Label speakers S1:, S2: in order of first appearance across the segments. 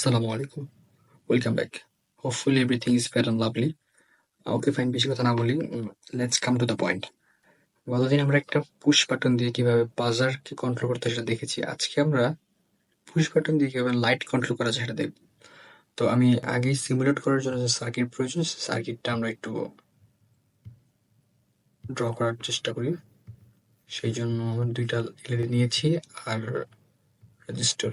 S1: আসসালামু আলাইকুম। Welcome back hopefully everything is fair and lovely okay fine বেশি কথা না বলি let's come to the point গতদিন আমরা একটা পুশ বাটন দিয়ে কীভাবে বাজারকে কন্ট্রোল করতে সেটা দেখেছি। আজকে আমরা পুশ বাটন দিয়ে কীভাবে লাইট কন্ট্রোল করা যায় সেটা দেখব। তো আমি আগেই সিমুলেট করার জন্য যে সার্কিট প্রয়োজন সার্কিটটা আমরা একটু ড্র করার চেষ্টা করি। সেই জন্য দুইটা এলইডি নিয়েছি আর রেজিস্টার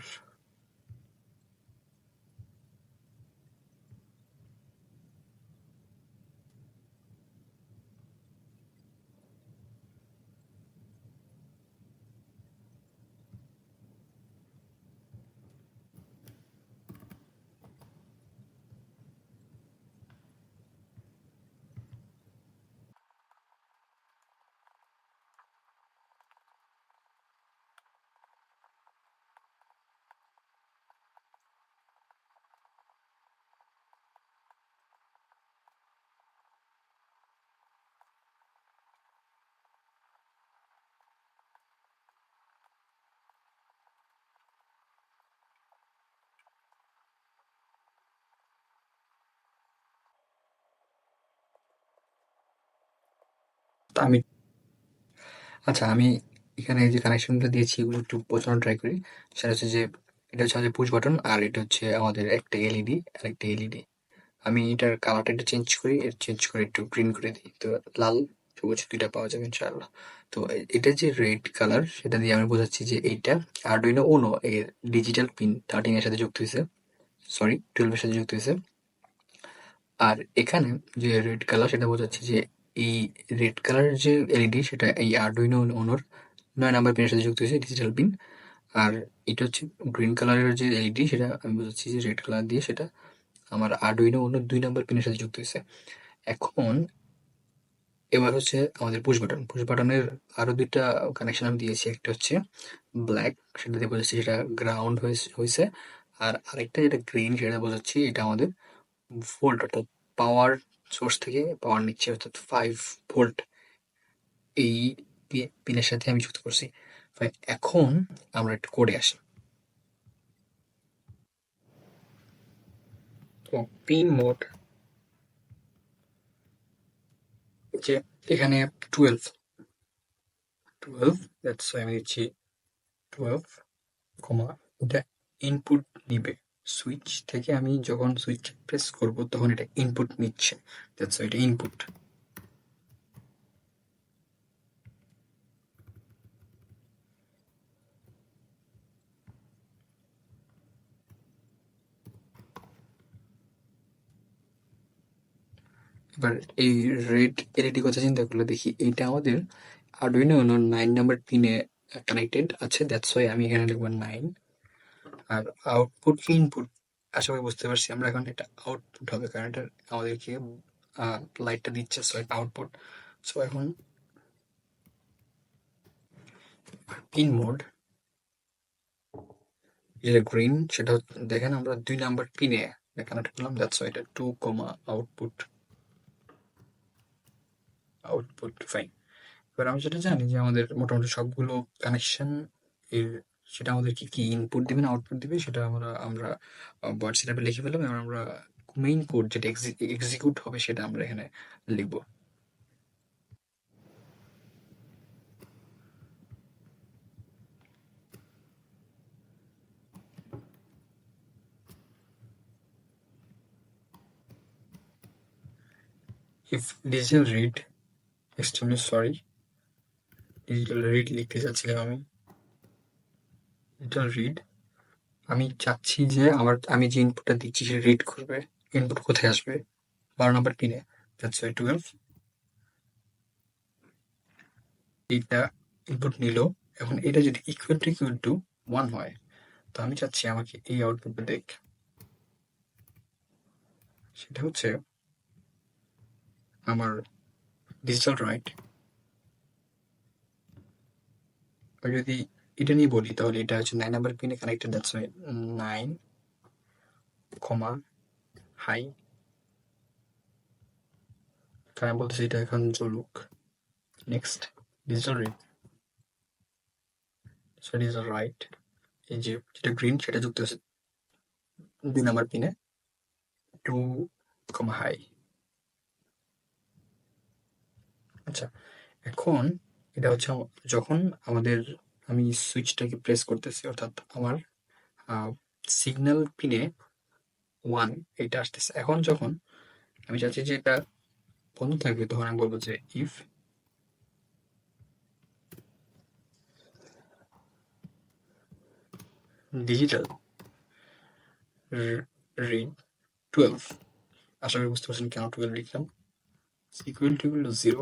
S1: আমি আচ্ছা আমি এখানে যে কানেকশনটা দিয়েছি, এগুলো একটু বোঝানোর ট্রাই করি। সেটা হচ্ছে যে, এটা হচ্ছে পুশ বাটন আর এটা হচ্ছে আমাদের একটা এলইডি আর একটা এলইডি আমি এটার কালারটা একটু চেঞ্জ করি চেঞ্জ করে একটু গ্রিন করে দিই। তো লাল, সবুজ দুইটা পাওয়া যাবে ইনশাআল্লাহ। তো এটা যে রেড কালার সেটা দিয়ে আমি বোঝাচ্ছি যে এইটা আর আরডুইনো ওনো এর ডিজিটাল পিন থার্টিন এর সাথে যুক্ত হয়েছে। সরি টুয়েলভের সাথে যুক্ত হয়েছে। আর এখানে যে রেড কালার সেটা বোঝাচ্ছে যে এই রেড কালারের যে এলইডি সেটা এই আরডুইনো ওনোর নয় নাম্বার পিনের সাথে যুক্ত হয়েছে ডিজিটাল পিন আর এটা হচ্ছে গ্রিন কালারের যে এলইডি সেটা আমি বোঝাচ্ছি যে রেড কালার দিয়ে সেটা আমার আরডুইনো অন্য দুই নাম্বার পিনের সাথে যুক্ত হয়েছে। এখন এবার হচ্ছে আমাদের পুশ বাটন পুশ বাটনের আরও দুইটা কানেকশন আমি দিয়েছি। একটা হচ্ছে ব্ল্যাক সেটা দিয়ে বোঝাচ্ছি সেটা গ্রাউন্ড হয়েছে আর আরেকটা যেটা গ্রিন সেটা বোঝাচ্ছি, এটা আমাদের ভোল্ট অর্থাৎ পাওয়ার সোর্স থেকে পাওয়ার নিচ্ছে, অর্থাৎ ফাইভ ভোল্ট এই পিনের সাথে আমি যুক্ত করছি। এখন আমরা একটু করে আসি। পিন মোড যে এখানে টুয়েলভ টুয়েলভ দ্যাটস আমি দিচ্ছি টুয়েলভ কমা এটা ইনপুট নিবে। সুইচ থেকে আমি যখন সুইচ প্রেস করব, তখন এটা ইনপুট নিচ্ছে। দ্যাটস এটা ইনপুট এবার এই রেড এলইডি কথা চিন্তা করলে দেখি এটা আমাদের আরডুইনো নাইন নাম্বার পিনে কানেক্টেড আছে। দ্যাটস ওয়াই আমি এখানে লিখব নাইন আর আউটপুট ইনপুট আশা করি বুঝতে পারছি। আমরা এখন এটা আউটপুট হবে, কারণ এটা আমাদেরকে লাইটটা দিচ্ছে সো এটা আউটপুট সো এখন পিন মোড যেটা গ্রিন সেটা দেখেন আমরা দুই নাম্বার পিনে কানেক্ট করলাম দ্যাটস এটা two comma output output fine এবার আমি যেটা জানি যে আমাদের মোটামুটি সবগুলো কানেকশন এর সেটা আমাদেরকে কি ইনপুট দিবে না আউটপুট দিবে, সেটা আমরা আমরা সেটআপে লিখে ফেললাম এবং আমরা মেইন কোড যেটা এক্সিকিউট হবে সেটা আমরা এখানে লিখব। If digital read extremely sorry digital read লিখতে চাচ্ছিলাম আমি। ডিজিটাল রিড আমি চাচ্ছি যে আমার, আমি যে ইনপুটটা দিচ্ছি সে রিড করবে ইনপুট কোথায় আসবে? বারো নম্বর পিনে দ্যাটস ওয়াই টুয়েলভ এইটা ইনপুট নিল, এখন এটা যদি equal to equal to one হয়, তো আমি চাচ্ছি আমাকে এই আউটপুটটা দেখ। সেটা হচ্ছে আমার ডিজিটাল রাইট যদি এটা নিয়ে বলি তাহলে, এটা হচ্ছে নাইন নাম্বার পিনে connected that's why nine comma high কারণ বলতেছি এটা এখন চলুক। Next digital read digital write এই যে যেটা গ্রিন সেটা যুক্ত আছে দুই নাম্বার পিনে টু কমা হাই আচ্ছা এখন এটা হচ্ছে যখন আমাদের আমি সুইচটাকে প্রেস করতেছি, অর্থাৎ আমার সিগন্যাল পিনে ওয়ান এটা আসতেছে। এখন যখন আমি চাচ্ছি যে এটা বন্ধ থাকবে, তখন আমি বলব যে ইফ ডিজিটাল রিড টুয়েলভ আশা করি বুঝতে পারছেন কেন টুয়েলভ লিখলাম। Equal to zero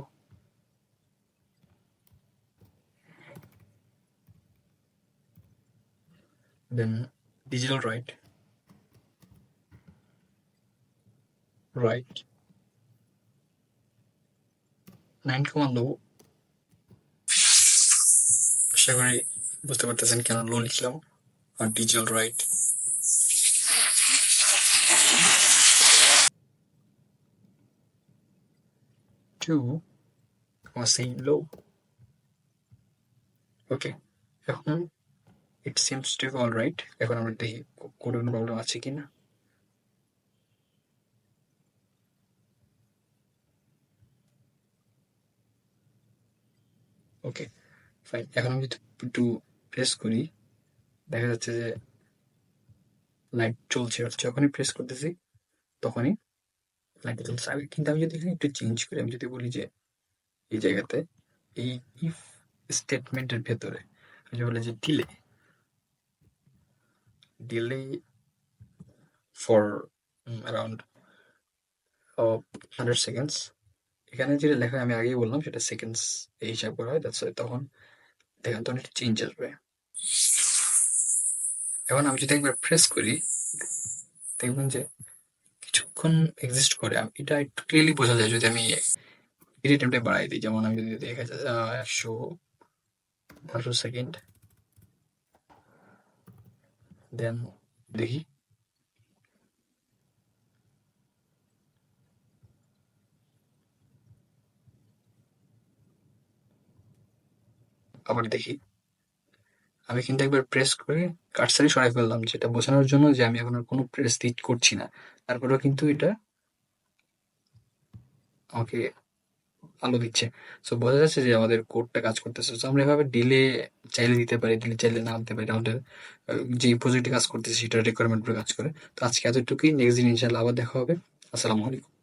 S1: then digital write write 9 comma low আশা করি বুঝতে পারতেছেন কেন লো লিখলাম। আর digital write two comma same low okay এখন it seems to all right এখন আমরা দেখি কোডে কোনো প্রবলেম আছে কি না ওকে ফাইন এখন আমি যদি একটু প্রেস করি, দেখা যাচ্ছে যে লাইট চলছে যখনই প্রেস করতেছি, তখনই লাইট চলছে আগে কিন্তু আমি যদি একটু চেঞ্জ করি, আমি যদি বলি যে এই জায়গাতে এই ইফ স্টেটমেন্টের ভেতরে, আমি বলি যে delay delay for around hundred seconds এখানে যেটা লেখা আমি আগেই বললাম, সেটা সেকেন্ডস এই হিসাব করা হয় দ্যাটস তখন দেখেন তখন একটা চেঞ্জ আসবে। এখন আমি যদি একবার প্রেস করি, দেখবেন যে কিছুক্ষণ এক্সিস্ট করে এটা একটু ক্লিয়ারলি বোঝা যায় যদি আমি এডিট টাইমটা বাড়াই দিই। যেমন আমি যদি দেখা যায় একশো বারো সেকেন্ড দেন, দেখি। আবার দেখি। আমি কিন্তু একবার প্রেস করে কাটসারি সরাই ফেললাম, যেটা বোঝানোর জন্য যে আমি এখন আর কোনো প্রেস দিট করছি না। তারপরেও কিন্তু এটা আমাকে আলো দিচ্ছে। সো বোঝা যাচ্ছে যে আমাদের কোডটা কাজ করতেছে। সো আমরা এভাবে ডিলে চাইলে দিতে পারি ডিলে চাইলে না আনতে পারি। আমাদের যে প্রজেক্টে কাজ করতেছে সেটা রিকোয়ারমেন্ট কাজ করে। তো আজকে এতটুকুই। নেক্সট দিন ইনশাল্লাহ আবার দেখা হবে। আসসালামু আলাইকুম।